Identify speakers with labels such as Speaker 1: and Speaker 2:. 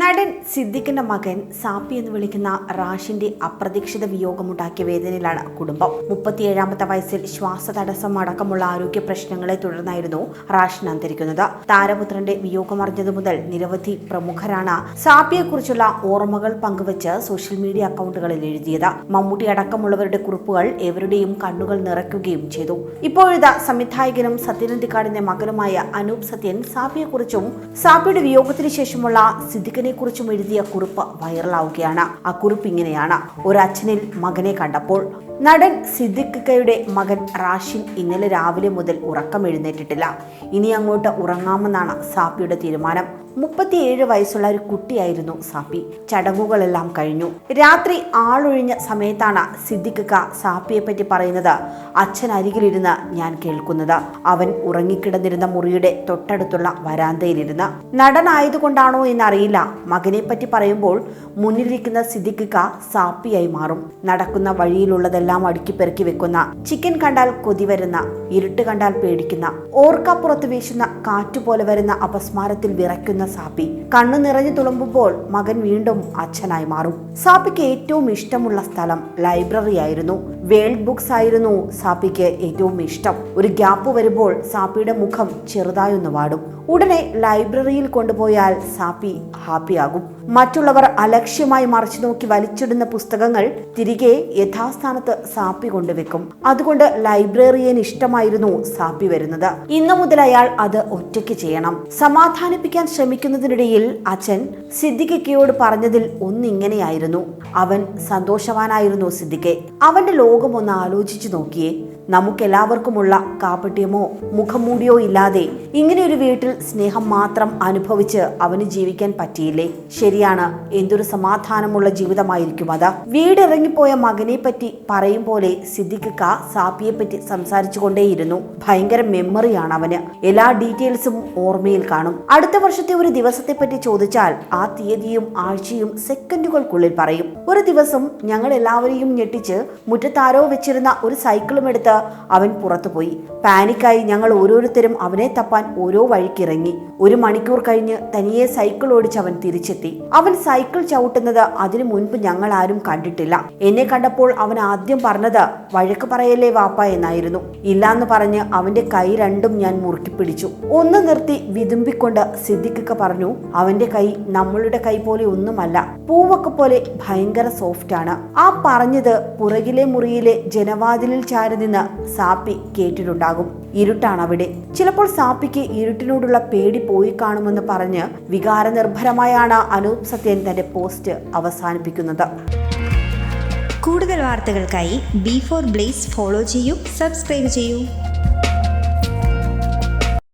Speaker 1: നടൻ സിദ്ദിഖിന്റെ മകൻ സാപ്പി എന്ന് വിളിക്കുന്ന റാഷിന്റെ അപ്രതീക്ഷിത വിയോഗമുണ്ടാക്കിയ വേദനയിലാണ് കുടുംബം. മുപ്പത്തിയേഴാമത്തെ വയസ്സിൽ ശ്വാസതടസ്സം അടക്കമുള്ള ആരോഗ്യ പ്രശ്നങ്ങളെ തുടർന്നായിരുന്നു റാഷിൻ അന്തരിക്കുന്നത്. താരപുത്രന്റെ വിയോഗമറിഞ്ഞതു മുതൽ നിരവധി പ്രമുഖരാണ് സാപ്പിയെക്കുറിച്ചുള്ള ഓർമ്മകൾ പങ്കുവച്ച് സോഷ്യൽ മീഡിയ അക്കൗണ്ടുകളിൽ എഴുതിയത്. മമ്മൂട്ടി അടക്കമുള്ളവരുടെ കുറിപ്പുകൾ എവരുടെയും കണ്ണുകൾ നിറയ്ക്കുകയും ചെയ്തു. ഇപ്പോഴത്തെ സംവിധായകനും സത്യനന്ദിക്കാടിന്റെ മകനുമായ അനൂപ് സത്യൻ സാപ്പിയെക്കുറിച്ചും സാപ്പിയുടെ വിയോഗത്തിന് ശേഷമുള്ള സിദ്ദിഖിനെ കുറിച്ചും എഴുതിയ കുറിപ്പ് വൈറലാവുകയാണ്. ആ കുറിപ്പ് ഇങ്ങനെയാണ്. ഒരു അച്ഛനിൽ മകനെ കണ്ടപ്പോൾ നടൻ സിദ്ദിഖയുടെ മകൻ റാഷിൻ ഇന്നലെ രാവിലെ മുതൽ ഉറക്കം എഴുന്നേറ്റിട്ടില്ല. ഇനി അങ്ങോട്ട് ഉറങ്ങാമെന്നാണ് സാപ്പിയുടെ തീരുമാനം. മുപ്പത്തിയേഴ് വയസ്സുള്ള ഒരു കുട്ടിയായിരുന്നു സാപ്പി. ചടങ്ങുകളെല്ലാം കഴിഞ്ഞു. രാത്രി ആളൊഴിഞ്ഞ സമയത്താണ് സിദ്ദിഖ സാപ്പിയെ പറ്റി പറയുന്നത്. അച്ഛൻ അരികിലിരുന്ന് ഞാൻ കേൾക്കുന്നത്. അവൻ ഉറങ്ങിക്കിടന്നിരുന്ന മുറിയുടെ തൊട്ടടുത്തുള്ള വരാന്തയിലിരുന്ന്. നടനായതുകൊണ്ടാണോ എന്നറിയില്ല. മകനെ പറ്റി പറയുമ്പോൾ മുന്നിലിരിക്കുന്ന സിദ്ദിഖ സാപ്പിയായി മാറും. നടക്കുന്ന വഴിയിലുള്ളതെല്ലാം അടുക്കി പെറുക്കി വെക്കുന്ന ചിക്കൻ കണ്ടാൽ കൊതി വരുന്ന ഇരുട്ട് കണ്ടാൽ പേടിക്കുന്ന ഓർക്കപ്പുറത്ത് വീശുന്ന കാറ്റുപോലെ വരുന്ന അപസ്മാരത്തിൽ വിറയ്ക്കുന്ന സാപ്പി കണ്ണു നിറഞ്ഞു തുളുമ്പുമ്പോൾ മകൻ വീണ്ടും അച്ഛനായി മാറും. സാപ്പിക്ക് ഏറ്റവും ഇഷ്ടമുള്ള സ്ഥലം ലൈബ്രറി ആയിരുന്നു വേൾഡ് ബുക്സ് ആയിരുന്നു സാപ്പിക്ക് ഏറ്റവും ഇഷ്ടം. ഒരു ഗ്യാപ്പ് വരുമ്പോൾ സാപ്പിയുടെ മുഖം ചെറുതായൊന്ന് വാടും. ഉടനെ ലൈബ്രറിയിൽ കൊണ്ടുപോയാൽ സാപ്പി ഹാപ്പിയാകും. മറ്റുള്ളവർ അലക്ഷ്യമായി മറച്ചു നോക്കി വലിച്ചിടുന്ന പുസ്തകങ്ങൾ തിരികെ യഥാസ്ഥാനത്ത് സാപ്പി കൊണ്ടുവെക്കും. അതുകൊണ്ട് ലൈബ്രറിയൻ ഇഷ്ടമായിരുന്നു സാപ്പി വരുന്നത്. ഇന്നു മുതൽ അയാൾ അത് ഒറ്റയ്ക്ക് ചെയ്യണം. സമാധാനിപ്പിക്കാൻ ശ്രമിക്കുന്നതിനിടയിൽ അച്ഛൻ സിദ്ദിഖയ്ക്കയോട് പറഞ്ഞതിൽ ഒന്നിങ്ങനെയായിരുന്നു. അവൻ സന്തോഷവാനായിരുന്നു സിദ്ദിഖെ. അവന്റെ ഒന്ന് ആലോചിച്ചു നോക്കിയേ. നമുക്കെല്ലാവർക്കുമുള്ള കാപ്പട്യമോ മുഖംമൂടിയോ ഇല്ലാതെ ഇങ്ങനെ ഒരു വീട്ടിൽ സ്നേഹം മാത്രം അനുഭവിച്ച് അവന് ജീവിക്കാൻ പറ്റിയില്ലേ? ശരിയാണ്. എന്തൊരു സമാധാനമുള്ള ജീവിതമായിരിക്കും അത്. വീടിറങ്ങിപ്പോയ മകനെ പറ്റി പറയും പോലെ സിദ്ദിഖ് കാ സാപ്പിയെ പറ്റി സംസാരിച്ചു കൊണ്ടേയിരുന്നു ഭയങ്കര മെമ്മറിയാണ് അവന്. എല്ലാ ഡീറ്റെയിൽസും ഓർമ്മയിൽ കാണും. അടുത്ത വർഷത്തെ ഒരു ദിവസത്തെ പറ്റി ചോദിച്ചാൽ ആ തീയതിയും ആഴ്ചയും സെക്കൻഡുകൾക്കുള്ളിൽ പറയും. ഒരു ദിവസം ഞങ്ങൾ എല്ലാവരെയും ഞെട്ടിച്ച് മുറ്റത്താരോ വെച്ചിരുന്ന ഒരു സൈക്കിളും എടുത്ത് അവൻ പുറത്തുപോയി. പാനിക്കായി ഞങ്ങൾ ഓരോരുത്തരും അവനെ തപ്പാൻ ഓരോ വഴിക്കിറങ്ങി. ഒരു മണിക്കൂർ കഴിഞ്ഞ് തനിയെ സൈക്കിൾ ഓടിച്ച് അവൻ തിരിച്ചെത്തി. അവൻ സൈക്കിൾ ചവിട്ടുന്നത് അതിനു മുൻപ് ഞങ്ങൾ ആരും കണ്ടിട്ടില്ല. എന്നെ കണ്ടപ്പോൾ അവൻ ആദ്യം പറഞ്ഞത് വഴക്ക് പറയല്ലേ വാപ്പ എന്നായിരുന്നു. ഇല്ലാന്ന് പറഞ്ഞ് അവന്റെ കൈ രണ്ടും ഞാൻ മുറുക്കി പിടിച്ചു ഒന്ന് നിർത്തി വിതുമ്പിക്കൊണ്ട് സിദ്ദിഖ് പറഞ്ഞു അവന്റെ കൈ നമ്മളുടെ കൈ പോലെ ഒന്നുമല്ല. പൂവൊക്കെ പോലെ ഭയങ്കര സോഫ്റ്റ് ആണ് ആ പറഞ്ഞത് പുറകിലെ മുറിയിലെ ജനവാതിലിൽ ചാരി നിന്ന് സാപ്പി കേട്ടിട്ടുണ്ടാകും. ഇരുട്ടാണ് അവിടെ ചിലപ്പോൾ സാപ്പിക്ക് ഇരുട്ടിനോടുള്ള പേടി പോയി കാണുമെന്ന് പറഞ്ഞ് വികാരനിർഭരമായാണ് അനൂപ് സത്യൻ തന്റെ പോസ്റ്റ് അവസാനിപ്പിക്കുന്നത്.
Speaker 2: കൂടുതൽ വാർത്തകൾക്കായി ബി ഫോർ ബ്ലേസ് ഫോളോ ചെയ്യൂ സബ്സ്ക്രൈബ് ചെയ്യൂ.